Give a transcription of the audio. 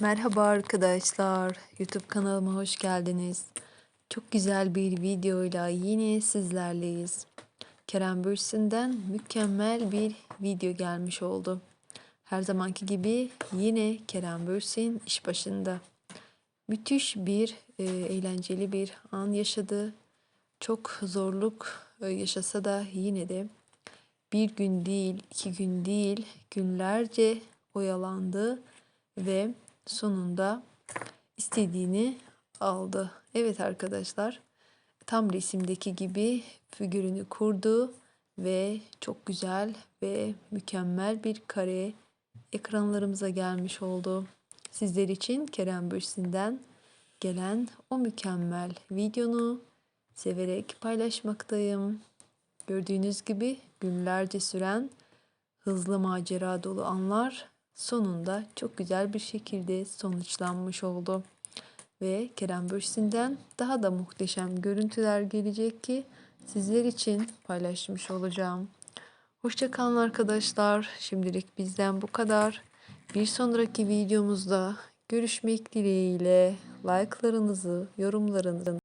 Merhaba arkadaşlar. YouTube kanalıma hoş geldiniz. Çok güzel bir videoyla yine sizlerleyiz. Kerem Bürsin'den mükemmel bir video gelmiş oldu. Her zamanki gibi yine Kerem Bürsin iş başında. Müthiş bir e, eğlenceli bir an yaşadı. Çok zorluk e, yaşasa da yine de bir gün değil, iki gün değil, günlerce oyalandı ve sonunda istediğini aldı. Evet arkadaşlar, tam resimdeki gibi figürünü kurdu ve çok güzel ve mükemmel bir kare ekranlarımıza gelmiş oldu. Sizler için Kerem Bürsin'den gelen o mükemmel videonu severek paylaşmaktayım. Gördüğünüz gibi günlerce süren hızlı macera dolu anlar sonunda çok güzel bir şekilde sonuçlanmış oldu. Ve Kerem Bürsin'den daha da muhteşem görüntüler gelecek ki sizler için paylaşmış olacağım. Hoşçakalın arkadaşlar. Şimdilik bizden bu kadar. Bir sonraki videomuzda görüşmek dileğiyle. Like'larınızı, yorumlarınızı